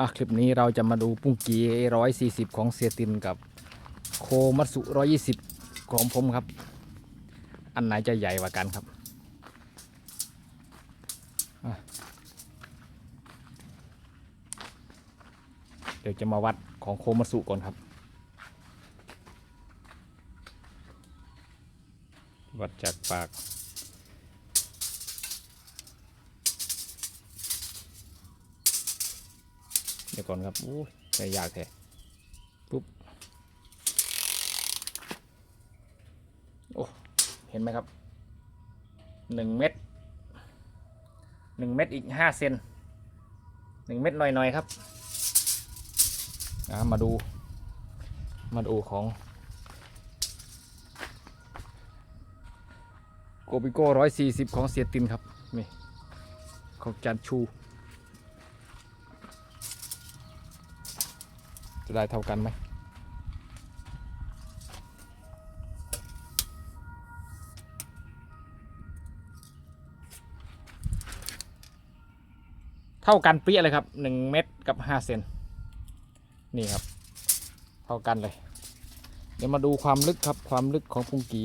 อะคลิปนี้เราจะมาดูปุ้งกีร้อยสี่สิบของเสียตินกับโคมัตสุร้อยยี่สิบของผมครับ อันไหนจะใหญ่กว่ากันครับเดี๋ยวจะมาวัดของโคมัตสุก่อนครับ วัดจากปาก เดี๋ยวก่อนครับอู้ใส่ยากแท้ปุ๊บโอ้เห็นไหมครับหนึ่งเม็ดหนึ่งเม็ดอีกห้าเซนหนึ่งเม็ดหน่อยๆครับอะมาดู มาดูของโกบิโก้ร้อยสี่สิบของเสียตินครับ นี่ ของจานชู จะได้เท่ากันไหมเท่ากันเปี้ยเลยครับหนึ่งเม็ดกับห้าเซนนี่ครับ เท่ากันเลย เดี๋ยวมาดูความลึกครับความลึกของพุงกี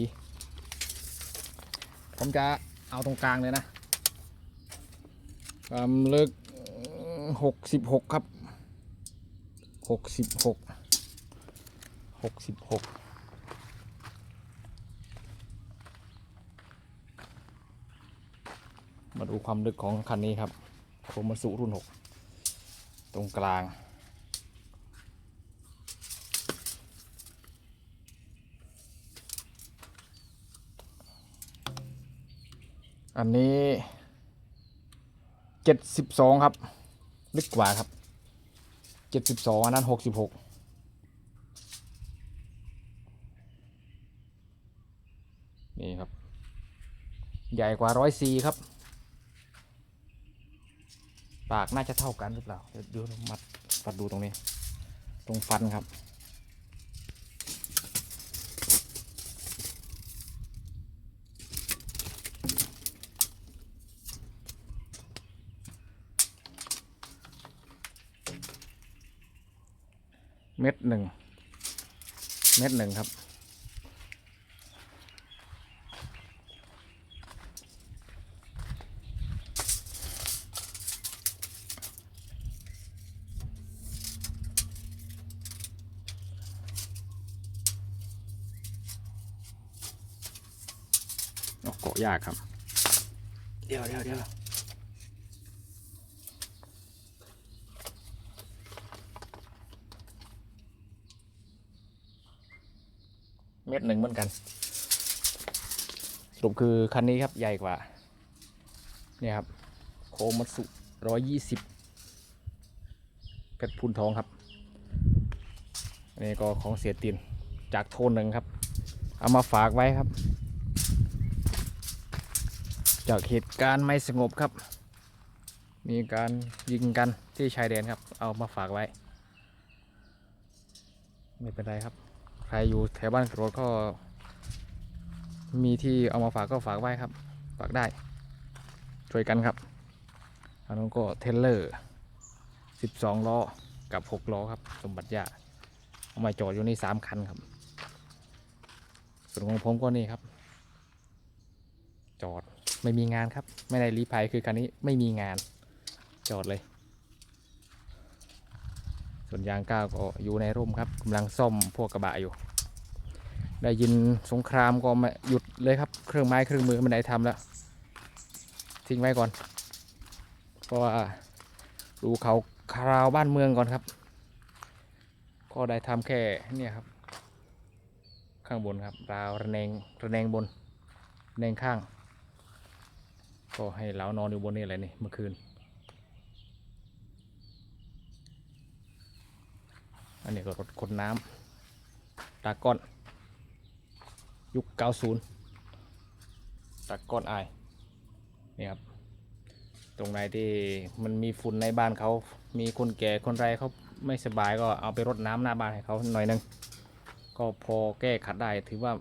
ผมจะเอาตรงกลางเลยนะ ความลึกหกสิบหกครับ หกสิบหกหกสิบหกมาดูความลึกของคันนี้ครับโคมาสุรุ่นหกตรงกลางอันนี้เจ็ดสิบสองครับ ลึกกว่าครับ เจ็ดสิบสองอันนั้นหกสิบหกนี่ครับ ใหญ่กว่าร้อยซีครับ ปากน่าจะเท่ากันหรือเปล่า เดี๋ยวดูมัดฟัดดูตรงนี้ ตรงฟันครับ ม็ดหนึ่งเม็ดหนึ่งครับโอ้เกาะยากครับ เดี๋ยวเดี๋ยวเดี๋ยว เม็ดหนึ่งเหมือนกัน สรุปคือคันนี้ครับใหญ่กว่า เนี่ยครับ โคมัตสุร้อยยี่สิบเพชรพูนทองครับ อันนี้ก็ของเสียตินจากโทนหนึ่งครับ เอามาฝากไว้ครับ จากเหตุการณ์ไม่สงบครับ มีการยิงกันที่ชายแดนครับ เอามาฝากไว้ ไม่เป็นไรครับ ใครอยู่แถวบ้านกรดก็ มีที่เอามาฝากก็ฝากไว้ครับ ฝากได้ ช่วยกันครับอันนั้นก็เทเลอร์ 12 ล้อ กับ 6 ล้อครับ สมบัติยาเอามาจอดอยู่นี่3คันครับ ส่วนของผมก็นี่ครับ จอดไม่มีงานครับ ไม่ได้รีภัยคือคันนี้ไม่มีงาน จอดเลย ส่วนยางก้าวก็อยู่ในร่มครับกำลังซ่อมพวกกระบะอยู่ ได้ยินสงครามก็มาหยุดเลยครับ เครื่องไม้เครื่องมือไม่ได้ทำแล้ว ทิ้งไว้ก่อน เพราะว่าดูเขาคราวบ้านเมืองก่อนครับ ก็ได้ทำแค่เนี่ยครับ ข้างบนครับราวระแนงระแนงบนระแนงข้าง ก็ให้เรานอนอยู่บนนี่แหละนี่เมื่อคืน อันนี้ก็รถขนน้ำตาก้อนยุค 90ตาก้อนไอนี่ครับ ตรงไหนที่มันมีฝุ่นในบ้านเขา มีคนแก่คนไรเขาไม่สบายก็เอาไปรดน้ำหน้าบ้านให้เขาหน่อยหนึง ก็พอแก้ขัดได้ถือว่า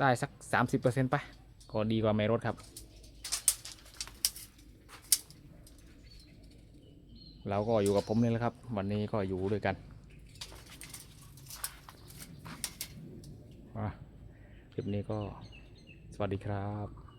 ได้สัก 30%ไป ก็ดีกว่าไม่รดครับ เราก็อยู่กับผมนี่แหละครับ วันนี้ก็อยู่ด้วยกันอะคลิปนี้ก็สวัสดีครับ